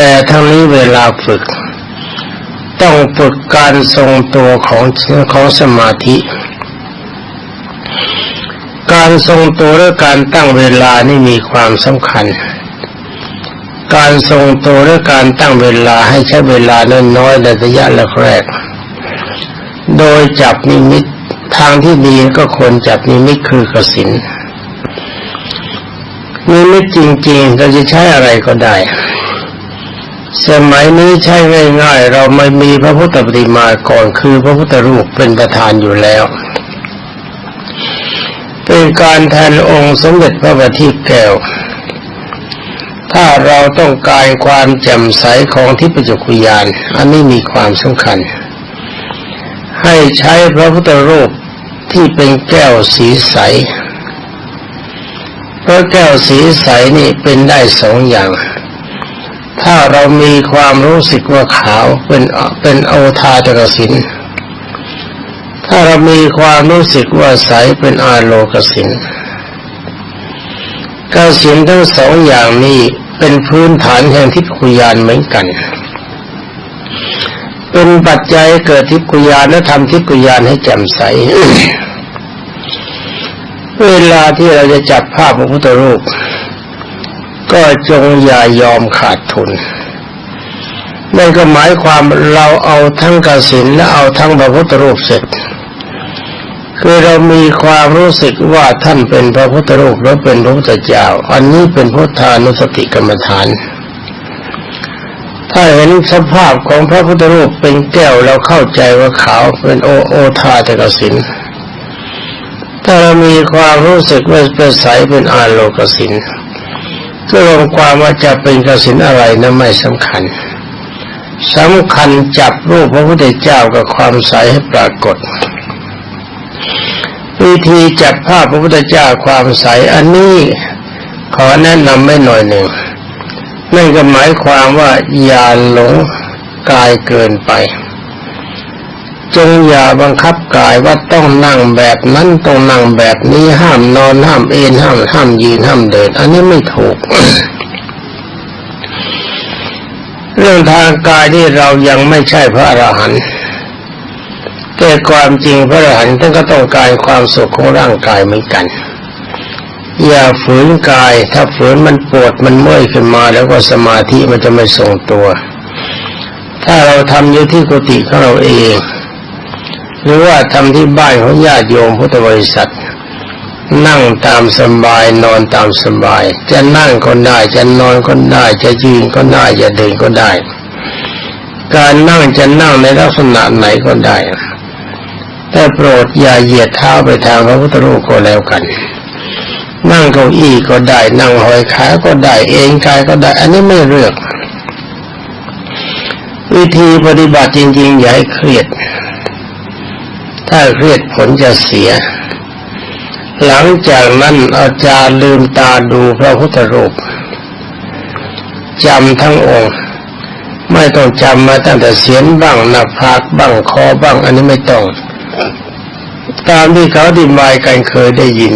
แต่ทั้งนี้เวลาฝึก ต้องฝึกการทรงตัวของของสมาธิ การทรงตัวและการตั้งเวลานี่มีความสำคัญ การทรงตัวและการตั้งเวลาให้ใช้เวลาน้อยๆในระยะแรกๆโดยจับนิมิตทางที่ดีก็ควรจับนิมิตคือกสินนิมิตจริงๆเราจะใช้อะไรก็ได้ สมัยนี้ใช้ง่ายๆเราไม่มีพระพุทธปฏิมาก่อนคือพระพุทธรูปเป็นประธานอยู่แล้วเป็นการแทนองค์สมเด็จพระบัณฑิตแก้ว ถ้าเราต้องการความแจ่มใสของทิพยจักรยาน อันนี้มีความสำคัญ ให้ใช้พระพุทธรูปที่เป็นแก้วสีใสเพราะแก้วสีใสนี่เป็นได้สองอย่าง ถ้าเรามีความรู้สึกว่าขาวเป็นเป็นโอทาตกสิน ถ้าเรามีความรู้สึกว่าใสเป็นอาโลกสินกสินทั้งสองอย่างนี้เป็นพื้นฐานแห่งทิพยานเหมือนกัน เป็นปัจจัยเกิดทิพยานและทำทิพยานให้แจ่มใส เวลาที่เราจะจับภาพพระพุทธรูป ก็จงอย่ายอมขาดทุนนั่นก็หมายความเราเอาทั้งกสินและเอาทั้งพระพุทธรูปเสร็จ คือเรามีความรู้สึกว่าท่านเป็นพระพุทธรูปและเป็นพระพุทธเจ้า อันนี้เป็นพุทธานุสติกรรมฐาน ถ้าเห็นสภาพของพระพุทธรูปเป็นแก้วเราเข้าใจว่าขาวเป็นโอโอทาตกสินถ้าเรามีความรู้สึกว่าเป็นใสเป็นอาโลกสิน ก็รวมความว่าจะเป็นกสินอะไรนั้นไม่สำคัญสำคัญจับรูปพระพุทธเจ้ากับความใสให้ปรากฏ วิธีจับภาพพระพุทธเจ้าความใสอันนี้ขอแนะนำไม่หน่อยหนึ่งนั่นก็หมายความว่าอย่าหลงกายเกินไป จงอย่าบังคับกายว่าต้องนั่งแบบนั้นต้องนั่งแบบนี้ห้ามนอนห้ามเอนห้ามห้ามยืนห้ามเดิน อันนี้ไม่ถูก เรื่องทางกายที่เรายังไม่ใช่พระอรหันต์แต่ความจริงพระอรหันต์ท่านก็ต้องการความสุขของร่างกายเหมือนกัน อย่าฝืนกาย ถ้าฝืนมันปวดมันเมื่อยขึ้นมาแล้วก็สมาธิมันจะไม่ทรงตัว ถ้าเราทำอยู่ที่กุฏิของเราเอง หรือว่าทำที่บ้านของญาติโยมพุทธบริษัท นั่งตามสบายนอนตามสบาย จะนั่งก็ได้จะนอนก็ได้ จะยืนก็ได้จะเดินก็ได้ การนั่งจะนั่งในลักษณะไหนก็ได้ แต่โปรดอย่าเหยียดเท้าไปทางพระพุทธรูปก็แล้วกันนั่งเก้าอี้ก็ได้ นั่งหอยขาก็ได้ เองกายก็ได้ อันนี้ไม่เลือก วิธีปฏิบัติจริงๆอย่าให้เครียด ถ้าเครียดผลจะเสีย หลังจากนั้นอาจารย์ลืมตาดูพระพุทธรูปจำทั้งองค์ ไม่ต้องจำมาตั้งแต่เสียนบ้างหน้าผากบ้างคอบ้าง อันนี้ไม่ต้อง ตามที่เขาดิบายกันเคยได้ยิน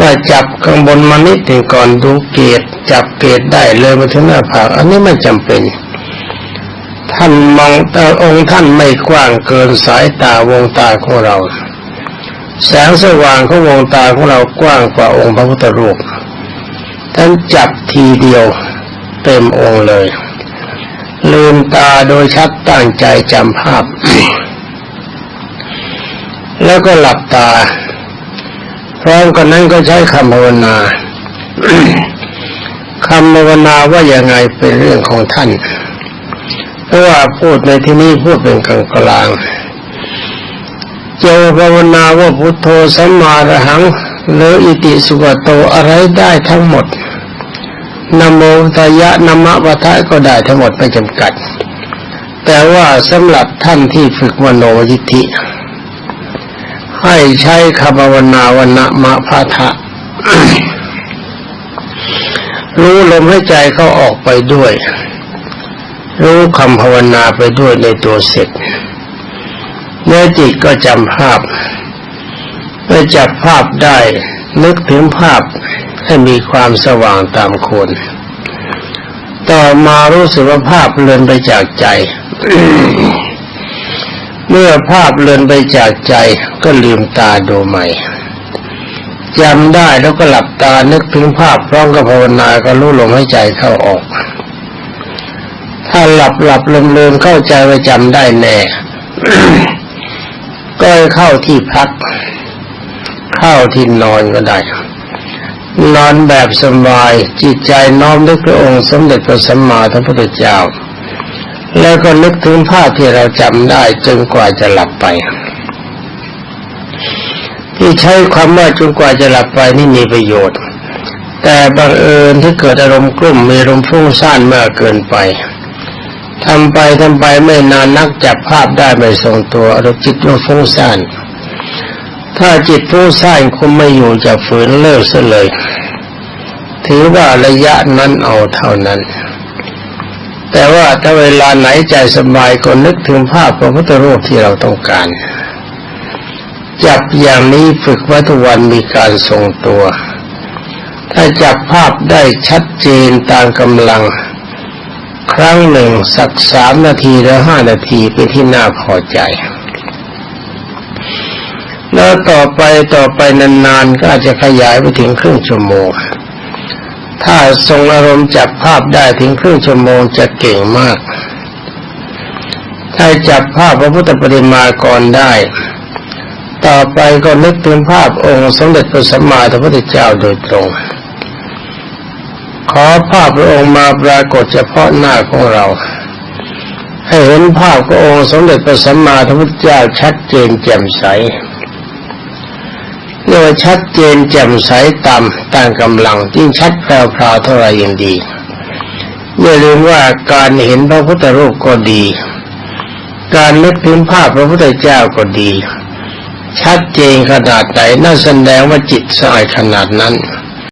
ว่าจับข้างบนมานิดหนึ่งก่อนดูเกตจับเกตได้เลยมาถึงหน้าผาก อันนี้ไม่จำเป็น ท่านมองแต่องค์ท่านไม่กว้างเกินสายตาวงตาของเรา แสงสว่างของวงตาของเรากว้างกว่าองค์พระพุทธรูปท่านจับทีเดียวเต็มองค์เลย ลืมตาโดยชัดตั้งใจจำภาพ แล้วก็หลับตา พร้อมกันนั้นก็ใช้คำภาวนาคำภาวนาว่าอย่างไงเป็นเรื่องของท่าน เพราะว่าพูดในที่นี้พูดเป็นกลางกลางเจ้าภาวนาว่าพุทโธสัมมาระหังหรืออิติสุกโตอะไรได้ทั้งหมดนโมตยะนมะวะทะก็ได้ทั้งหมดไม่จำกัด แต่ว่าสำหรับท่านที่ฝึกมโนยิธิ ให้ใช้คำภาวนาวันนะมะพาทะรู้ลมให้ใจเขาออกไปด้วย รู้คำภาวนาไปด้วยในตัวเสร็จเนื้อจิตก็จำภาพเมื่อจับภาพได้นึกถึงภาพให้มีความสว่างตามคน ต่ออมารู้สึกว่าภาพเลือนไปจากใจ เมื่อภาพเลือนไปจากใจก็ลืมตาดูใหม่จำได้แล้วก็หลับตานึกถึงภาพพร้อมกับภาวนาก็รู้ลมหายใจเข้าออก ถ้าหลับหลับลืมลืมเข้าใจว่าจำได้แน่ก็เข้าที่พัก เข้าที่นอนก็ได้ นอนแบบสบายจิตใจน้อมนึกพระองค์สมเด็จพระสัมมาสัมพุทธเจ้า แล้วก็นึกถึงภาพที่เราจำได้จนกว่าจะหลับไป ที่ใช้ความว่าจนกว่าจะหลับไปนี่มีประโยชน์ แต่บังเอิญที่เกิดอารมณ์กลุ่มมีอารมณ์ฟุ้งซ่านมากเกินไป ทำไปทำไปไม่นานนักจับภาพได้ไม่ทรงตัวอารมณ์จิตมันฟุ้งซ่านถ้าจิตฟุ้งซ่านคุมไม่อยู่จะฝืนเลิกซะเลย ถือว่าระยะนั้นเอาเท่านั้น แต่ว่าถ้าเวลาไหนใจสบายก็นึกถึงภาพพระพุทธรูปที่เราต้องการ จับอย่างนี้ฝึกไว้ทุกวันมีการทรงตัว ถ้าจับภาพได้ชัดเจนตามกำลัง ครั้งหนึ่งสักสามนาทีหรือห้านาทีเป็นที่น่าพอใจ แล้วต่อไปต่อไปนานๆก็อาจจะขยายไปถึงครึ่งชั่วโมง ถ้าทรงอารมณ์จับภาพได้ถึงครึ่งชั่วโมงจะเก่งมาก ถ้าจับภาพพระพุทธปฏิมากรได้ ต่อไปก็นึกถึงภาพองค์สมเด็จพระสัมมาสัมพุทธเจ้าโดยตรง ขอภาพพระองค์มาปรากฏเฉพาะหน้าของเรา ให้เห็นภาพขององค์สมเด็จพระสัมมาสัมพุทธเจ้าชัดเจนแจ่มใสเรียกว่าชัดเจนแจ่มใสตามตามกำลังยิ่งชัดแพรวๆเท่าไรยิ่งดีอย่าลืมว่าการเห็นพระพุทธรูปก็ดี การนึกถึงภาพพระพุทธเจ้าก็ดี ชัดเจนขนาดไหนน่าแสดงว่าจิตสาดขนาดนั้น